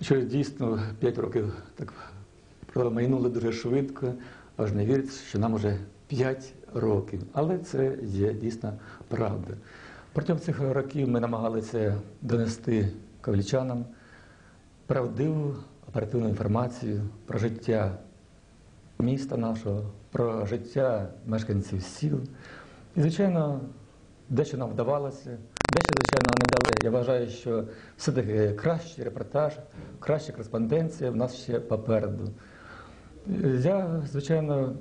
Що дійсно 5 років так промайнули дуже швидко, аж не віриться, що нам вже 5 років. Але це є дійсно правда. Протягом цих років ми намагалися донести кавлічанам правдиву оперативну інформацію про життя міста нашого, про життя мешканців сіл. І, звичайно, дещо нам вдавалося, дещо, звичайно, не дали. Я вважаю, що все-таки кращий репортаж, краща кореспонденція в нас ще попереду. Я, звичайно,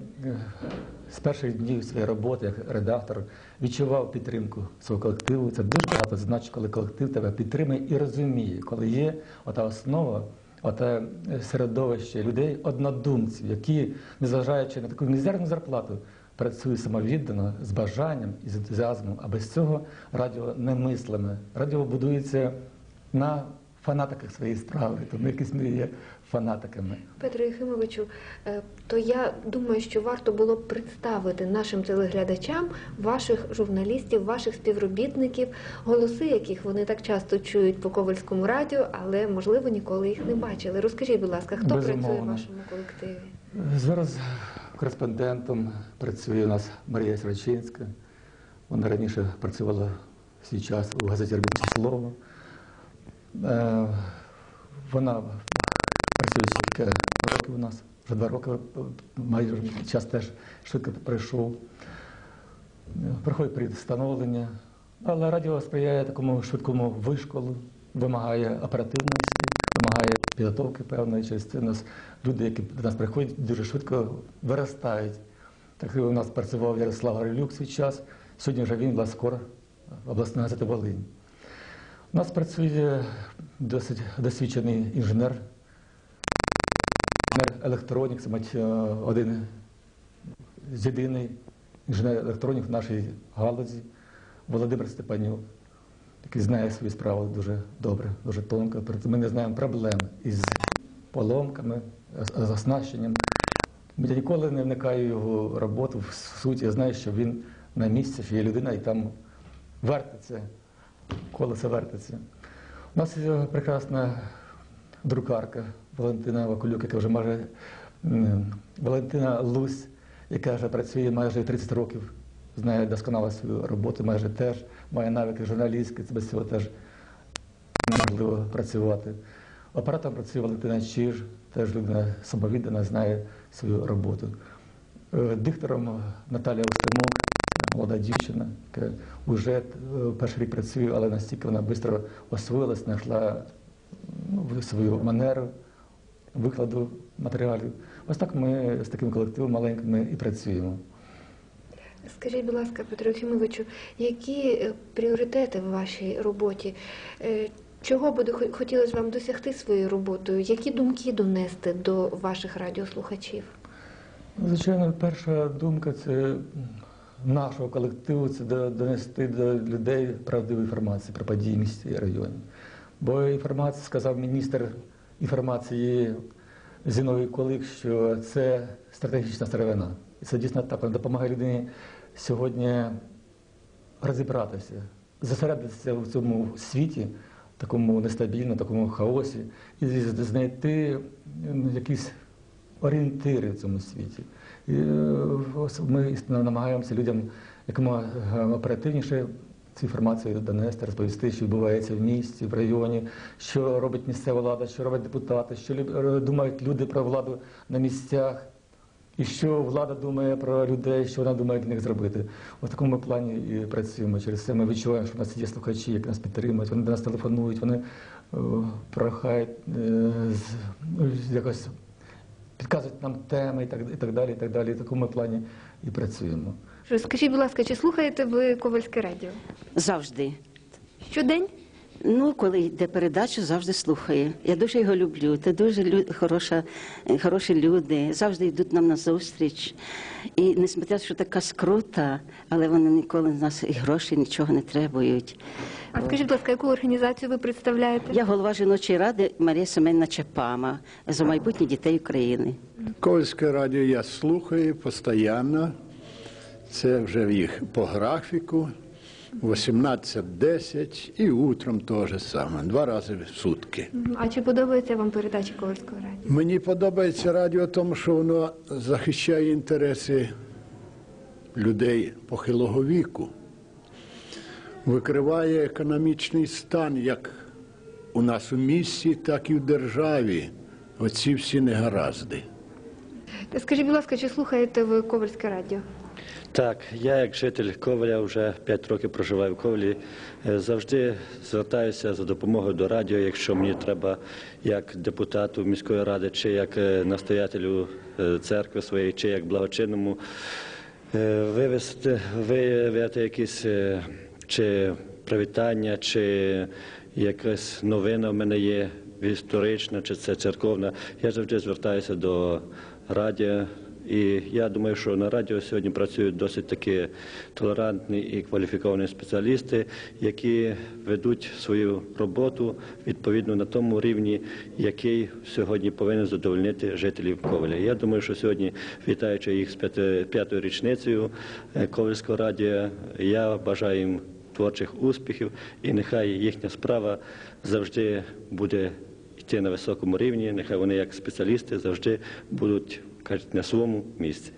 з перших днів своєї роботи як редактор відчував підтримку свого колективу. Це дуже багато значить, коли колектив тебе підтримує і розуміє, коли є ота основа, оте середовище людей, однодумців, які, незважаючи на таку мізерну зарплату, працюють самовіддано, з бажанням і з ентузіазмом. А без цього радіо немислиме. Радіо будується на фанатиках своєї справи, тому якісь ми є фанатиками. Петро Єхимовичу, е, то я думаю, що варто було б представити нашим телеглядачам ваших журналістів, ваших співробітників, голоси, яких вони так часто чують по Ковальському радіо, але можливо ніколи їх не бачили. Розкажіть, будь ласка, хто працює в вашому колективі? Зараз кореспондентом працює у нас Марія Срачинська. Вона раніше працювала свій час у газеті «Робітниче слово. Е, Вона працює кілька років у нас, вже два роки, майже час теж швидко пройшов. Проходить період але радіо сприяє такому швидкому вишколу, вимагає оперативності, вимагає підготовки певної. Це у нас люди, які до нас приходять, дуже швидко виростають. Так у нас працював Ярослав Горелюк свій час. Сьогодні вже він власкор обласної газети Волинь. У нас працює досить досвідчений інженер, інженер електронік, е, один з єдиний інженер електронік в нашій галузі Володимир Степанюк, який знає свою справу дуже добре, дуже тонко. Ми не знаємо проблем із поломками, з- оснащенням. Я ніколи не вникаю в його роботу в суть. Я знаю, що він на місці, що є людина і там вертиться, колесо вертиться. У нас є прекрасна друкарка Валентина Вакулюк, яка вже майже Валентина Лусь, яка вже працює майже 30 років, знає досконало свою роботу, майже теж має навики журналістські, це без цього теж неможливо працювати. Оператором працює Валентина Чиж, теж людина самовіддана, знає свою роботу. Е, Диктором Наталія Устимок, молода дівчина, яка вже е, перший рік працює, але настільки вона швидко освоїлась, знайшла ну, свою манеру викладу матеріалів. Ось так ми з таким колективом маленьким і працюємо. Скажіть, будь ласка, Петро Єхимовичу, які е, пріоритети в вашій роботі? Е, Чого буде хотілося вам досягти своєю роботою? Які думки донести до ваших радіослухачів? Звичайно, перша думка це нашого колективу це донести до людей правдиву інформацію про події в місті і районі. Бо інформація, сказав міністр інформації Зіновій Колик, що це стратегічна сировина. І це дійсно так, вона допомагає людині сьогодні розібратися, зосередитися в цьому світі, такому нестабільному, такому хаосі, і знайти м, якісь орієнтири в цьому світі. І е, ми намагаємося людям якомога е, оперативніше цю інформацію донести, розповісти, що відбувається в місті, в районі, що робить місцева влада, що роблять депутати, що е, думають люди про владу на місцях. І що влада думає про людей, що вона думає для них зробити. У такому плані і працюємо. Через це ми відчуваємо, що в нас є слухачі, які нас підтримують, вони до нас телефонують, вони е, прохають е, ну, якось підказують нам теми і так, і так далі. І так далі. В такому плані і працюємо. Скажіть, будь ласка, чи слухаєте ви Ковальське радіо? Завжди. Щодень? Ну, коли йде передача, завжди слухаю. Я дуже його люблю. Це дуже лю- хороша, е, хороші люди. Завжди йдуть нам на зустріч. І несмотря, що така скрута, але вони ніколи з нас і грошей нічого не требують. А скажіть, будь ласка, яку організацію ви представляєте? Я голова жіночої ради Марія Семенна Чепама за майбутнє дітей України. Ковальське радіо я слухаю постійно. Це вже їх по графіку. 18.10 і утром теж саме, два рази в сутки. А чи подобається вам передача Ковальського радіо? Мені подобається радіо, тому що воно захищає інтереси людей похилого віку, викриває економічний стан як у нас у місті, так і в державі. Оці всі негаразди. Скажіть, будь ласка, чи слухаєте ви Ковальське радіо? Так, я як житель Коваля вже 5 років проживаю в Ковалі. е, Завжди звертаюся за допомогою до радіо, якщо мені треба як депутату міської ради, чи як е, настоятелю е, церкви своєї, чи як благочинному вивести, виявити якісь чи привітання, чи якась новина в мене є історична, чи це церковна. Я завжди звертаюся до радіо. І я думаю, що на радіо сьогодні працюють досить такі толерантні і кваліфіковані спеціалісти, які ведуть свою роботу відповідно на тому рівні, який сьогодні повинен задовольнити жителів Коваля. Я думаю, що сьогодні, вітаючи їх з п'ятою річницею е, Ковальського радіо, я бажаю їм творчих успіхів, і нехай їхня справа завжди буде йти на високому рівні. Нехай вони як спеціалісти завжди будуть кажуть, на своєму місці.